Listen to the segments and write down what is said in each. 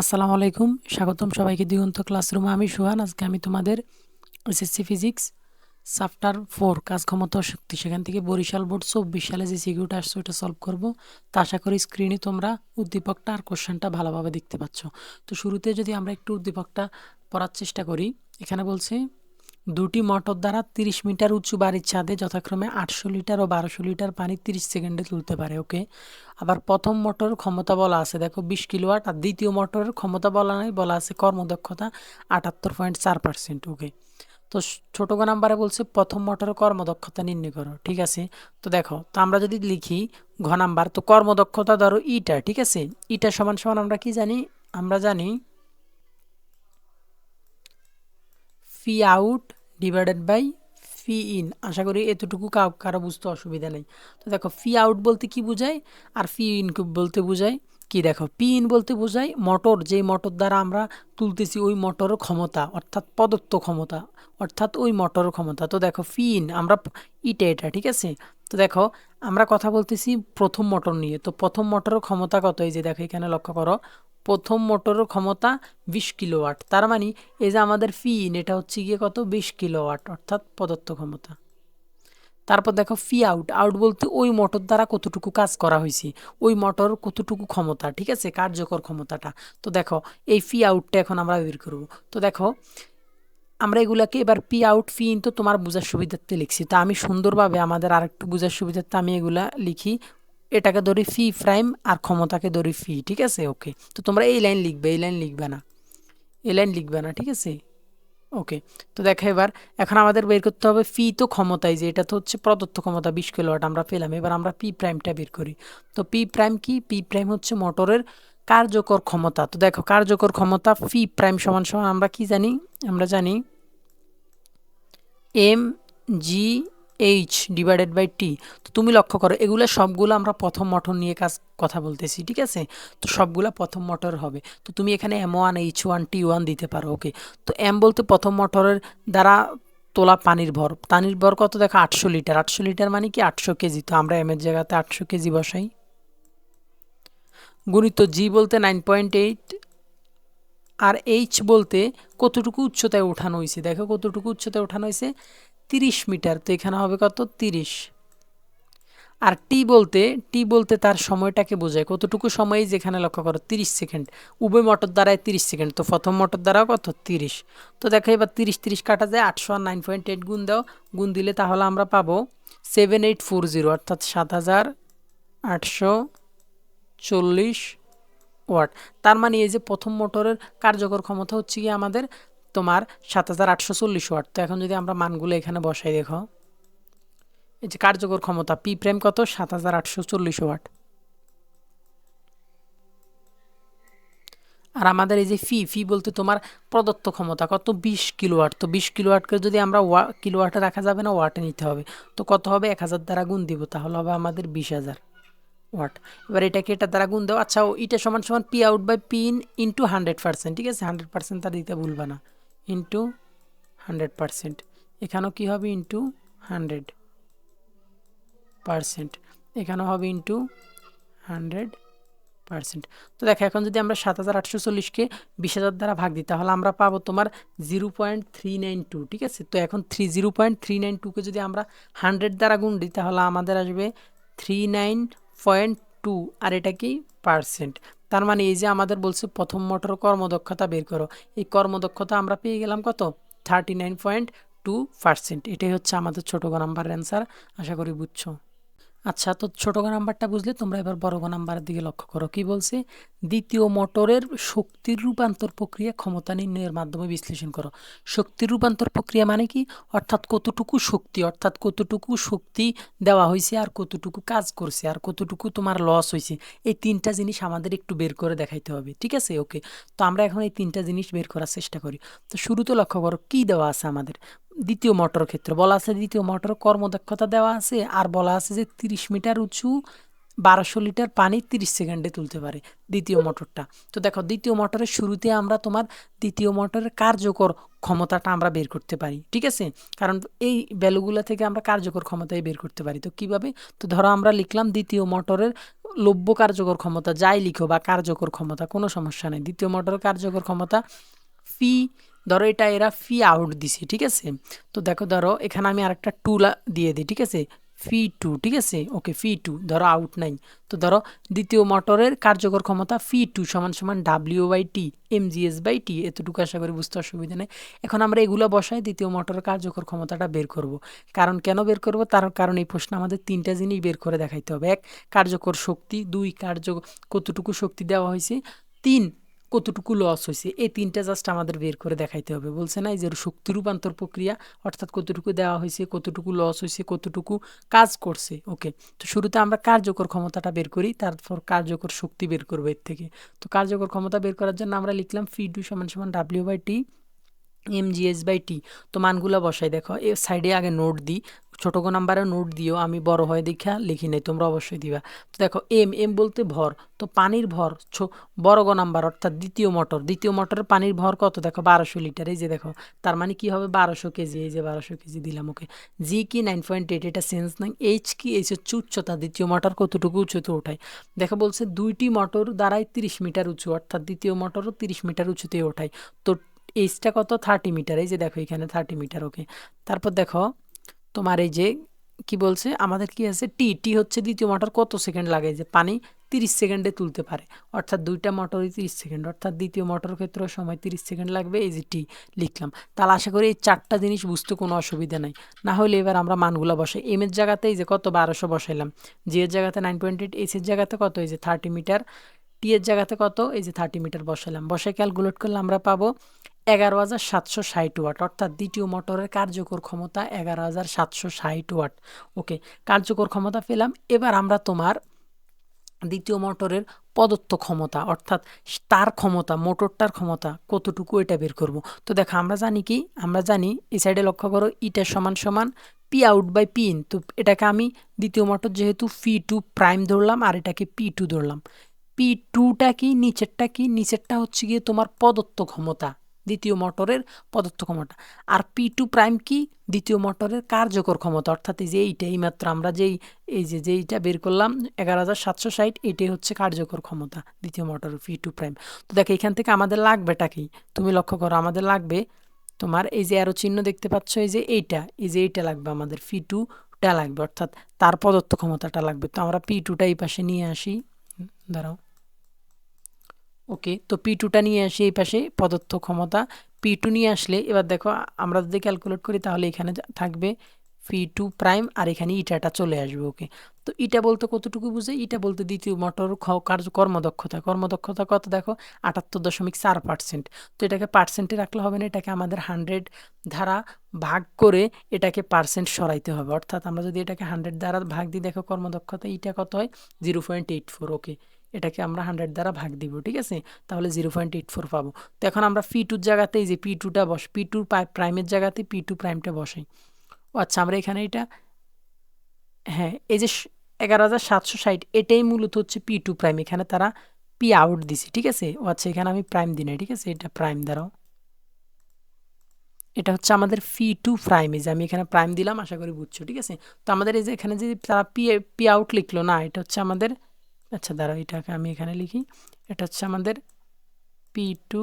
আসসালামু আলাইকুম, স্বাগতম সবাইকে দিগন্ত ক্লাসরুমে। আমি সুহান, আজকে আমি তোমাদের এসএসসি ফিজিক্স চাপ্টার ফোর, কাজ ক্ষমতা শক্তি। সেখান থেকে বরিশাল বোর্ড চব্বিশ সালে যে সিকিউরিটি আসছে, ওটা সলভ করব। তা আশা করি স্ক্রিনে তোমরা উদ্দীপকটা আর কোশ্চেনটা ভালোভাবে দেখতে পাচ্ছ। তো শুরুতে যদি আমরা একটু উদ্দীপকটা পড়ার চেষ্টা করি, এখানে বলছে দুটি মোটর দ্বারা তিরিশ মিটার উঁচু বাড়ির ছাদে যথাক্রমে আটশো লিটার ও বারোশো লিটার পানি তিরিশ সেকেন্ডে তুলতে পারে, ওকে? আবার প্রথম মোটর ক্ষমতা বলা আছে। দেখো, বিশ কিলোওয়াট। আর দ্বিতীয় মোটরের ক্ষমতা বলা নাই, বলা আছে কর্মদক্ষতা আটাত্তর পয়েন্ট চার পার্সেন্ট, ওকে? তো ছোট নাম্বারে বলছে, প্রথম মোটরের কর্মদক্ষতা নির্ণয় করো, ঠিক আছে? তো দেখো, তো আমরা যদি লিখি ঘ নাম্বার, তো কর্মদক্ষতা ধরো ইটা, ঠিক আছে? ইটা সমান সমান আমরা কি জানি? আমরা জানি phi out divided by phi in আশা করি এতটুকু কা কারও বুঝতে অসুবিধা নেই। তো দেখো ফি আউট বলতে কি বোঝায়? আর ফি ইন বলতে বোঝায়? কি দেখো পি ইন বলতে বোঝায় মোটর যেই মোটর দ্বারা আমরা তুলতেছি ওই মোটরের ক্ষমতা, অর্থাৎ প্রদত্ত ক্ষমতা, অর্থাৎ ওই মোটরের ক্ষমতা। তো দেখো ফি ইন আমরা ইটা এটা, ঠিক আছে? তো দেখো, আমরা কথা বলতেছি প্রথম মোটর নিয়ে। তো প্রথম মোটরের ক্ষমতা কত? এই যে দেখো, এখানে লক্ষ্য করো। প্রথম মোটরের ক্ষমতা বিশ কিলোওয়াট। তার মানে এই যে আমাদের ফি ইন এটা হচ্ছে গিয়ে কত? বিশ কিলোওয়াট, অর্থাৎ প্রদত্ত ক্ষমতা। তারপর দেখো ফি আউট আউট বলতে ওই মোটর দ্বারা কতটুকু কাজ করা হয়েছে? ওই মোটর কতটুকু ক্ষমতা, ঠিক আছে? কার্যকর ক্ষমতাটা। তো দেখো, এই ফি আউটটা এখন আমরা বের করব। তো দেখো আমরা এগুলাকে এবার পি আউট ফি ইন তো তোমার বোঝার সুবিধার্থে লিখছি। তা আমি সুন্দরভাবে আমাদের আরেকটু বোঝার সুবিধার্থে আমি এগুলা লিখি। এটাকে ধরি ফি প্রাইম আর ক্ষমতাকে ধরি ফি, ঠিক আছে? ওকে। তো তোমরা এই লাইন লিখবে, এই লাইন লিখবে না। এই লাইন লিখবে না, ঠিক আছে? ওকে। তো দেখো এবার, এখন আমাদের বের করতে হবে ফি তো ক্ষমতায় যে, এটা তো হচ্ছে প্রদত্ত ক্ষমতা, বিশ কিলোওয়াট আমরা পেলাম। এবার আমরা পি প্রাইমটা বের করি। তো পি প্রাইম কি? পি প্রাইম হচ্ছে মোটরের কার্যকর ক্ষমতা। তো দেখো, কার্যকর ক্ষমতা ফি প্রাইম সমান সমান, আমরা কি জানি? আমরা জানি M G H divided by T তো তুমি লক্ষ্য করো, এগুলো সবগুলো আমরা প্রথম মোটর নিয়ে কাজ, কথা বলতেছি, ঠিক আছে? তো সবগুলো প্রথম মোটর হবে। তো তুমি এখানে M one H one T one দিতে পারো ওকে তো এম বলতে প্রথম মোটরের দ্বারা তোলা পানির ভর। পানির ভর কত? দেখো, আটশো লিটার। আটশো লিটার মানে কি? আটশো কেজি। তো আমরা এম এর জায়গাতে আটশো কেজি বসাই। গণিত জি বলতে নাইন পয়েন্ট এইট আর এইচ বলতে কতটুকু উচ্চতায় ওঠানো হয়েছে? দেখো কতটুকু উচ্চতায় ওঠানো হয়েছে? তিরিশ মিটার। তো এখানে হবে কত? তিরিশ। আর টি বলতে টি বলতে তার সময়টাকে বোঝায়। কতটুকু সময়? যেখানে লক্ষ্য করো, তিরিশ সেকেন্ড। উভয় মোটর দ্বারায় তিরিশ সেকেন্ড। তো প্রথম মোটর দ্বারাও কত? তিরিশ। তো দেখো এবার তিরিশ তিরিশ কাটা যায়, আটশো আর নাইন পয়েন্ট এইট গুণ দাও। গুণ দিলে তাহলে আমরা পাবো সেভেন এইট ফোর জিরো অর্থাৎ সাত হাজার আটশো চল্লিশ ওয়াট। তার মানে এই যে প্রথম মোটরের কার্যকর ক্ষমতা হচ্ছে কি আমাদের তোমার সাত হাজার আটশো চল্লিশ ওয়াট। তো এখন যদি আমরা মানগুলো এখানে বসাই দেখো। এই যে কার্যকর ক্ষমতা, পি প্রেম কত? সাত হাজার আটশো চল্লিশ ওয়াট। আর আমাদের এই যে ফি ফি বলতে তোমার প্রদত্ত ক্ষমতা, কত? বিশ কিলোওয়াট। তো বিশ কিলোওয়াটকে যদি আমরা ওয়া, কিলোওয়াটে রাখা যাবে না, ওয়াটে নিতে হবে। তো কত হবে? এক হাজার দ্বারা গুণ দিব, তাহলে হবে আমাদের বিশ হাজার। ওয়াট এবার এটাকে এটা দ্বারা গুণ দাও। আচ্ছা এটা সমান সমান P out by P in into hundred percent ঠিক আছে? হান্ড্রেড পার্সেন্ট তার দিতে ভুলবা না। ইন্টু হান্ড্রেড পার্সেন্ট এখানেও কী হবে? ইন্টু হান্ড্রেড পার্সেন্ট এখানেও হবে ইন্টু হান্ড্রেড পার্সেন্ট তো দেখো, এখন যদি আমরা সাত হাজার আটশো চল্লিশকে বিশ হাজার দ্বারা ভাগ দিই, তাহলে আমরা পাবো তোমার zero point three nine two ঠিক আছে? তো এখন three zero point three nine টুকে যদি আমরা হান্ড্রেড দ্বারা গুণ দিই, তাহলে আমাদের আসবে থ্রি নাইন পয়েন্ট টু আর এটা কি পার্সেন্ট তার মানে এই যে আমাদের বলছে প্রথম মোটর কর্মদক্ষতা বের করো। এই কর্মদক্ষতা আমরা পেয়ে গেলাম কত? Thirty nine point two percent এটাই হচ্ছে আমাদের ছোটো নাম্বার অ্যান্সার আশা করি বুঝছ। আচ্ছা তো ছোট গ নাম্বারটা বুঝলে, তোমরা এবার বড় গ নাম্বারের দিকে লক্ষ্য করো। কি বলছে? দ্বিতীয় মোটরের শক্তির রূপান্তর প্রক্রিয়া ক্ষমতা নির্ণয়ের মাধ্যমে বিশ্লেষণ করো। শক্তির রূপান্তর প্রক্রিয়া মানে কি? অর্থাৎ কতটুকু শক্তি, অর্থাৎ কতটুকু শক্তি দেওয়া হয়েছে আর কতটুকু কাজ করছে আর কতটুকু তোমার লস হয়েছে। এই তিনটা জিনিস আমাদের একটু বের করে দেখাইতে হবে, ঠিক আছে? ওকে তো আমরা এখন এই তিনটা জিনিস বের করার চেষ্টা করি। তো শুরুতে লক্ষ্য করো, কি দেওয়া আছে আমাদের? দ্বিতীয় মোটর ক্ষেত্রে। বলা আছে দ্বিতীয় মোটর, কর্মদক্ষতা দেওয়া আছে, আর বলা আছে যে তিরিশ মিটার উঁচু বারোশো লিটার পানি তিরিশ সেকেন্ডে তুলতে পারে দ্বিতীয় মোটরটা। তো দেখো, দ্বিতীয় মোটরের শুরুতে আমরা তোমার দ্বিতীয় মোটরের কার্যকর ক্ষমতাটা আমরা বের করতে পারি, ঠিক আছে? কারণ এই ভ্যালুগুলো থেকে আমরা কার্যকর ক্ষমতায় বের করতে পারি। তো কীভাবে? তো ধরো আমরা লিখলাম দ্বিতীয় মোটরের লভ্য কার্যকর ক্ষমতা, যাই লিখো বা কার্যকর ক্ষমতা, কোনো সমস্যা নেই। দ্বিতীয় মোটরের কার্যকর ক্ষমতা ফি, ধরো এটা এরা ফি আউট দিছে, ঠিক আছে? তো দেখো, ধরো, এখানে আমি আরেকটা টুল দিয়ে দিই, ঠিক আছে? ফি টু ঠিক আছে? ওকে ফি টু ধরো আউট নাই তো ধরো, দ্বিতীয় মোটরের কার্যকর ক্ষমতা ফি টু সমান সমান W by T M G S by T এতটুকু আশা করি বুঝতে অসুবিধা নেই। এখন আমরা এগুলো বসাই, দ্বিতীয় মোটরের কার্যকর ক্ষমতাটা বের করব। কারণ কেন বের করব? তার কারণ এই প্রশ্ন আমাদের তিনটা জিনিস বের করে দেখাইতে হবে। এক, কার্যকর শক্তি। দুই, কার্য কতটুকু শক্তি দেওয়া হয়েছে? তিন কতটুকু লস হয়েছে, এই তিনটা জাস্ট আমাদের বের করে দেখাইতে হবে। বলছে না, এই যে শক্তি রূপান্তর প্রক্রিয়া, অর্থাৎ কতটুকু দেওয়া হয়েছে, কতটুকু লস হয়েছে, কতটুকু কাজ করছে। ওকে তো শুরুতে আমরা কার্যকর ক্ষমতাটা বের করি, তারপর কার্যকর শক্তি বের করব এর থেকে। তো কার্যকর ক্ষমতা বের করার জন্য আমরা লিখলাম ফি টু সমান সমান W by T M G S by T তো মানগুলো বসাই, দেখো, এ সাইডে আগে নোট দিই ছোটো নাম্বারে নোট দিও, আমি বড় হয়ে দেখা লিখি নাই, তোমরা অবশ্যই দিবা। তো দেখো, এম এম বলতে ভর, তো পানির ভর বড় গো নাম্বার, অর্থাৎ দ্বিতীয় মোটর, দ্বিতীয় মোটরের পানির ভর কত? দেখো, বারোশো লিটার, এই যে দেখো, তার মানে কি হবে? বারোশো কেজি, এই যে বারোশো কেজি দিলাম, ওকে। জি কি নাইন পয়েন্ট এইট এটা সেন্স নাই এইচ কি এইচ হচ্ছে উচ্চতা দ্বিতীয় মোটর কতটুকু উঁচুতে ওঠায়? দেখো, বলছে দুইটি মোটর দ্বারাই তিরিশ মিটার উঁচু, অর্থাৎ দ্বিতীয় মোটরও তিরিশ মিটার উঁচুতে ওঠায়। তো এইচটা কত? থার্টি মিটার এই যে দেখো, এখানে থার্টি মিটার ওকে। তারপর দেখো তোমার এই যে, কি বলছে? আমাদের কি আছে? টি টি হচ্ছে দ্বিতীয় মোটর কত সেকেন্ড লাগে? যে পানি তিরিশ সেকেন্ডে তুলতে পারে। অর্থাৎ দুইটা মোটরই তিরিশ সেকেন্ড। অর্থাৎ দ্বিতীয় মোটর ক্ষেত্রে সময় তিরিশ সেকেন্ড লাগবে। এই যে টি, লিখলাম। তাহলে আশা করি এই চারটা জিনিস বুঝতে কোনো অসুবিধা নাই। না হলে এবার আমরা মানগুলো বসাই। এম এর জায়গাতে এই যে কত? বারোশো বসাইলাম। জি এর জায়গাতে নাইন পয়েন্ট এইট এইচ এর জায়গাতে কত? এই যে থার্টি মিটার টি এর জায়গাতে কত? এই যে থার্টি মিটার বসালাম বসে ক্যালকুলেট করলে আমরা পাবো এগারো হাজার সাতশো ষাট ওয়াট, অর্থাৎ দ্বিতীয় মোটরের কার্যকর ক্ষমতা এগারো হাজার সাতশো ষাট ওয়াট। ওকে, কার্যকর ক্ষমতা পেলাম। এবার আমরা তোমার দ্বিতীয় মোটরের প্রদত্ত ক্ষমতা, অর্থাৎ তার ক্ষমতা, মোটরটার ক্ষমতা কতটুকু এটা বের করব। তো দেখো, আমরা জানি কি? আমরা জানি, এই সাইডে লক্ষ্য করো, ইটা সমান সমান P out by P in তো এটাকে আমি দ্বিতীয় মোটর যেহেতু পি টু প্রাইম ধরলাম, আর এটাকে পি টু ধরলাম। পি টুটা কি, নিচেরটা কি? নিচেরটা হচ্ছে গিয়ে তোমার প্রদত্ত ক্ষমতা। দ্বিতীয় মোটরের পদার্থ ক্ষমতা। আর পি টু প্রাইম কি? দ্বিতীয় মোটরের কার্যকর ক্ষমতা। অর্থাৎ এই যে এইটা এইমাত্র আমরা যেই, এই যে যেইটা বের করলাম, এগারো হাজার সাতশো ষাট, এটাই হচ্ছে কার্যকর ক্ষমতা, দ্বিতীয় মোটরের পি টু প্রাইম তো দেখো, এখান থেকে আমাদের লাগবেটা কি? তুমি লক্ষ্য করো, আমাদের লাগবে তোমার এই যে আরও চিহ্ন দেখতে পাচ্ছ, এই যে এইটা, এই যে এইটা লাগবে আমাদের পি টুটা লাগবে। অর্থাৎ তার পদত্ত ক্ষমতাটা লাগবে। তো আমরা পি টুটা এই পাশে নিয়ে আসি। দাঁড়াও। ওকে, তো পি টুটা নিয়ে আসি এই পাশে, পদার্থ ক্ষমতা। পি টু নিয়ে আসলে, এবার দেখো আমরা যদি ক্যালকুলেট করি, তাহলে এখানে থাকবে পি টু প্রাইম আর এখানে ইটাটা চলে আসবে, ওকে। তো ইটা বলতে কতটুকু বুঝে? ইটা বলতে দ্বিতীয় মোটর কার্য, কর্মদক্ষতা। কর্মদক্ষতা কত দেখো? আটাত্তর দশমিক চার পার্সেন্ট তো এটাকে পার্সেন্টে রাখলে হবে না, এটাকে আমাদের হান্ড্রেড ধারা ভাগ করে এটাকে পার্সেন্ট সরাইতে হবে। অর্থাৎ আমরা যদি এটাকে হান্ড্রেড দ্বারা ভাগ দিই, দেখো কর্মদক্ষতা ইটা কত হয়? Zero point eight four okay. এটাকে আমরা হান্ড্রেড দ্বারা ভাগ দিব, ঠিক আছে? তাহলে জিরো পয়েন্ট এইট ফোর পাবো। তো এখন আমরা পি টুর জায়গাতে এই যে পি টুটা বস পি টু প্রাইমের জায়গাতে পি টু প্রাইমটা বসাই। ও আচ্ছা আমরা এখানে এটা হ্যাঁ এই যে এগারো হাজার সাতশো ষাট, এটাই মূলত হচ্ছে পি টু প্রাইম এখানে তারা পি আউট দিছে, ঠিক আছে? ও আচ্ছা এখানে আমি প্রাইম দিই না ঠিক আছে? এটা প্রাইম দ্বারাও এটা হচ্ছে আমাদের ফি টু প্রাইম এই যে আমি এখানে প্রাইম দিলাম, আশা করি বুঝছ, ঠিক আছে? তো আমাদের এই যে এখানে যে তারা পি পি আউট লিখলো, না, এটা হচ্ছে আমাদের আচ্ছা দাঁড়াও, এটাকে আমি এখানে লিখি। এটা হচ্ছে আমাদের পি টু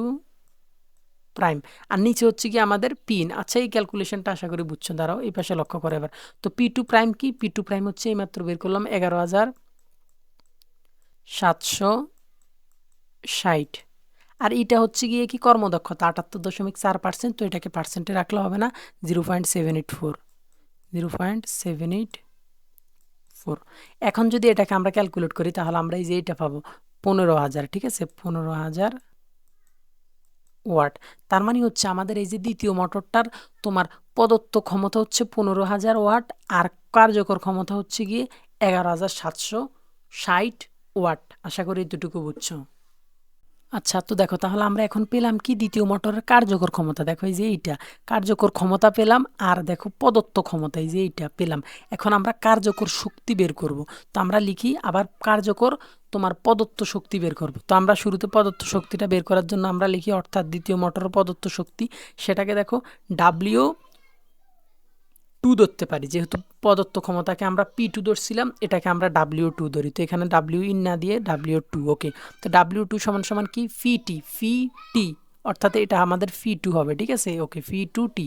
প্রাইম আর নিচে হচ্ছে কি আমাদের পিন আচ্ছা এই ক্যালকুলেশনটা আশা করি বুঝছ। দাঁড়াও, এই পাশে লক্ষ্য করে এবার। তো পি টু প্রাইম কি? পি টু প্রাইম হচ্ছে এই মাত্র বের করলাম এগারো হাজার সাতশো ষাট। আর এটা হচ্ছে গিয়ে কি? কর্মদক্ষতা, আটাত্তর দশমিক চার পার্সেন্ট তো এটাকে পার্সেন্টে রাখলে হবে না zero point seven eight four zero point seven eight four. এখন যদি এটাকে আমরা ক্যালকুলেট করি, তাহলে আমরা এই যে এটা পাবো পনেরো হাজার, ঠিক আছে? পনেরো হাজার ওয়াট। তার মানে হচ্ছে আমাদের এই যে দ্বিতীয় মোটরটার তোমার প্রদত্ত ক্ষমতা হচ্ছে পনেরো হাজার ওয়াট, আর কার্যকর ক্ষমতা হচ্ছে গিয়ে এগারো হাজার সাতশো ষাট ওয়াট। আশা করি এতটুকু বুঝছ? আচ্ছা তো দেখো, তাহলে আমরা এখন পেলাম কি দ্বিতীয় মোটরের কার্যকর ক্ষমতা? দেখো, এই যে এইটা। কার্যকর ক্ষমতা পেলাম আর দেখো, প্রদত্ত ক্ষমতা, এই যে এইটা পেলাম। এখন আমরা কার্যকর শক্তি বের করব। তো আমরা লিখি আবার কার্যকর তোমার প্রদত্ত শক্তি বের করব। তো আমরা শুরুতে প্রদত্ত শক্তিটা বের করার জন্য আমরা লিখি, অর্থাৎ দ্বিতীয় মোটরের প্রদত্ত শক্তি। সেটাকে দেখো ডাব্লিউ টু ধরতে পারি, যেহেতু প্রদত্ত ক্ষমতাকে আমরা পি টু ধরছিলাম, এটাকে আমরা ডাব্লিউ টু ধরি। তো এখানে ডাব্লিউ ইন না দিয়ে ডাব্লিউ টু ওকে তো ডাব্লিউ টু সমান সমান কি? ফি টি ফি টি অর্থাৎ এটা আমাদের ফি টু হবে, ঠিক আছে? ওকে ফি টু টি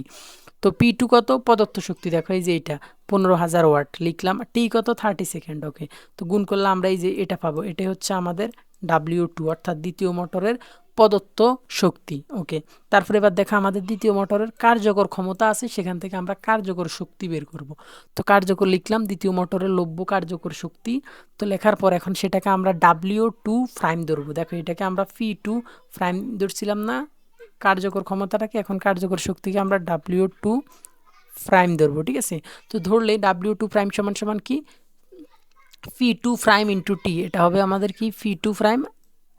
তো পি টু কত? প্রদত্ত শক্তি, দেখো এই যে এটা, পনেরো হাজার ওয়াট লিখলাম টি কত? থার্টি সেকেন্ড ওকে তো গুণ করলে আমরা এই যে এটা পাবো, এটাই হচ্ছে আমাদের ডাব্লিউ টু অর্থাৎ দ্বিতীয় মোটরের প্রদত্ত শক্তি ওকে তারপরে এবার দেখা আমাদের দ্বিতীয় মোটরের কার্যকর ক্ষমতা আছে, সেখান থেকে আমরা কার্যকর শক্তি বের করব। তো কার্যকর লিখলাম, দ্বিতীয় মোটরের লভ্য কার্যকর শক্তি। তো লেখার পর এখন সেটাকে আমরা ডাব্লিউ টু প্রাইম ধরবো। দেখো, এটাকে আমরা ফি টু প্রাইম ধরছিলাম না, কার্যকর ক্ষমতাটাকে, এখন কার্যকর শক্তিকে আমরা ডাব্লিউ টু প্রাইম ধরবো, ঠিক আছে? তো ধরলে ডাব্লিউ টু প্রাইম সমান সমান কি? Phi two prime into T এটা হবে আমাদের কি? ফি টু প্রাইম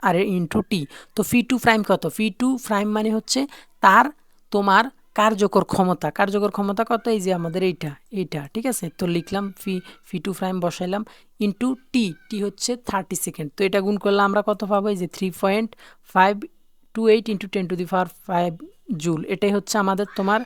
আর ইন্টু টি তো ফি টু প্রাইম কত? ফি টু প্রাইম মানে হচ্ছে তার, তোমার কার্যকর ক্ষমতা। কার্যকর ক্ষমতা কত? এই যে আমাদের এইটা এইটা, ঠিক আছে? তো লিখলাম ফি ফি টু প্রাইম বসাইলাম ইন্টু টি টি হচ্ছে থার্টি সেকেন্ড তো এটা গুণ করলে আমরা কত পাবো? এই যে three point five two eight into ten to the power five joule এটাই হচ্ছে আমাদের তোমার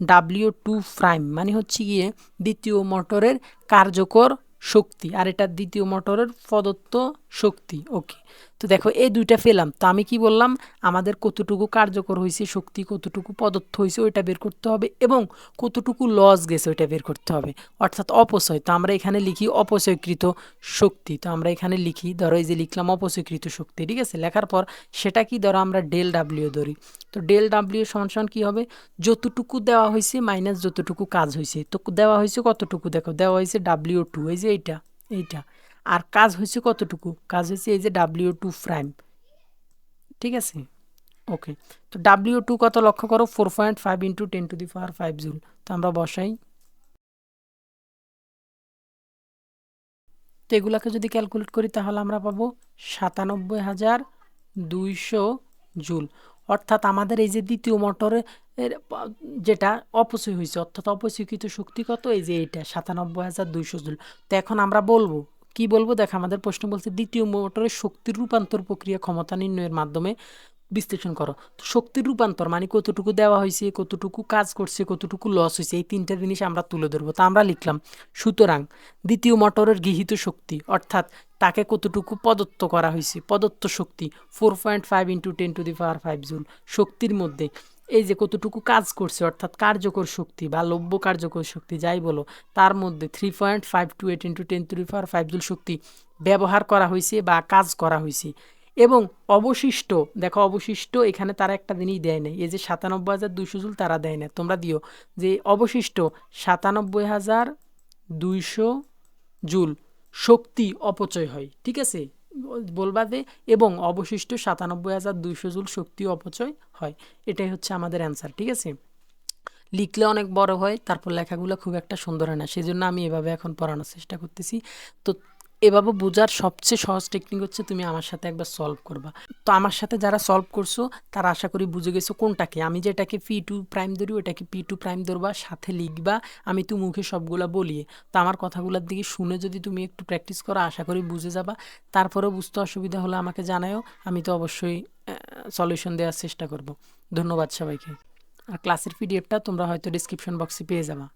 ডাব্লিউ টু প্রাইম মানে হচ্ছে গিয়ে দ্বিতীয় মোটরের কার্যকর শক্তি। আর এটা দ্বিতীয় মোটরের প্রদত্ত শক্তি ওকে তো দেখো, এই দুইটা পেলাম। তো আমি কি বললাম? আমাদের কতটুকু কার্যকর হয়েছে, শক্তি, কতটুকু প্রদত্ত হয়েছে, ওইটা বের করতে হবে এবং কতটুকু লস গেছে, ওইটা বের করতে হবে। অর্থাৎ অপচয়। তো আমরা এখানে লিখি অপচয়কৃত শক্তি। তো আমরা এখানে লিখি, ধরো এই যে লিখলাম অপচয়কৃত শক্তি, ঠিক আছে? লেখার পর সেটা কি ধরো আমরা ডেল ডাব্লিউ ধরি। তো ডেল ডাব্লিউ সমান কী হবে? যতটুকু দেওয়া হয়েছে মাইনাস যতটুকু কাজ হয়েছে। তো দেওয়া হয়েছে কতটুকু? দেখো, দেওয়া হয়েছে ডাব্লিউ টু এই যে এইটা এইটা। আর কাজ হয়েছে কতটুকু? কাজ হয়েছে এই যে ডাব্লিউ টু প্রাইম ঠিক আছে? ওকে তো ডাব্লিউ টু কত লক্ষ্য করো? Four point five into ten to the power five joule তো আমরা বসাই। তো এগুলাকে যদি ক্যালকুলেট করি, তাহলে আমরা পাবো সাতানব্বই হাজার দুইশো জুল অর্থাৎ আমাদের এই যে দ্বিতীয় মোটরের যেটা অপচয় হয়েছে, অর্থাৎ অপচয়কৃত শক্তি কত? এই যে এইটা, সাতানব্বই হাজার দুইশো জুল তো এখন আমরা বলব কি বলব? দেখ, আমাদের প্রশ্ন বলছে দ্বিতীয় মোটরের শক্তির রূপান্তর প্রক্রিয়া ক্ষমতা নির্ণয়ের মাধ্যমে বিশ্লেষণ করো। তো শক্তির রূপান্তর মানে কতটুকু দেওয়া হয়েছে, কতটুকু কাজ করছে, কতটুকু লস হয়েছে, এই তিনটা জিনিস আমরা তুলে ধরবো। তা আমরা লিখলাম, সুতরাং দ্বিতীয় মোটরের গৃহীত শক্তি, অর্থাৎ তাকে কতটুকু প্রদত্ত করা হয়েছে, প্রদত্ত শক্তি four point five into ten to the power five joule শক্তির মধ্যে। এই যে কতটুকু কাজ করছে, অর্থাৎ কার্যকর শক্তি বা লভ্য কার্যকর শক্তি, যাই বলো, তার মধ্যে three point five two eight into ten the power five joule শক্তি ব্যবহার করা হয়েছে বা কাজ করা হয়েছে এবং অবশিষ্ট, দেখো অবশিষ্ট এখানে তারা একটা দিনই দেয় নাই, এই যে সাতানব্বই হাজার দুইশো জুল তারা দেয় না তোমরা দিও যে অবশিষ্ট সাতানব্বই হাজার দুইশো জুল শক্তি অপচয় হয়, ঠিক আছে? বলবা যে, এবং অবশিষ্ট সাতানব্বই হাজার দুইশো জুল শক্তি অপচয় হয়। এটাই হচ্ছে আমাদের অ্যান্সার ঠিক আছে? লিখলে অনেক বড় হয়, তারপর লেখাগুলো খুব একটা সুন্দর হয় না। সেজন্য আমি এভাবে এখন পড়ানোর চেষ্টা করতেছি। তো এভাবে বোঝার সবচেয়ে সহজ টেকনিক হচ্ছে তুমি আমার সাথে একবার সলভ করবা। তো আমার সাথে যারা সলভ করছ, তারা আশা করি বুঝে গেছো কোনটাকে। আমি যেটাকে পি টু প্রাইম ধরি, ওটাকে পি টু প্রাইম ধরবা, সাথে লিখবা, আমি তো মুখে সবগুলা বলিয়ে তো আমার কথাগুলোর দিকে শুনে যদি তুমি একটু প্র্যাকটিস করো, আশা করি বুঝে যাবা। তারপরেও বুঝতে অসুবিধা হলে আমাকে জানায়ও, আমি তো অবশ্যই সলিউশন দেওয়ার চেষ্টা করব। ধন্যবাদ সবাইকে। আর ক্লাসের পিডিএফটা তোমরা হয়তো ডিসক্রিপশন বক্সে পেয়ে যাবা।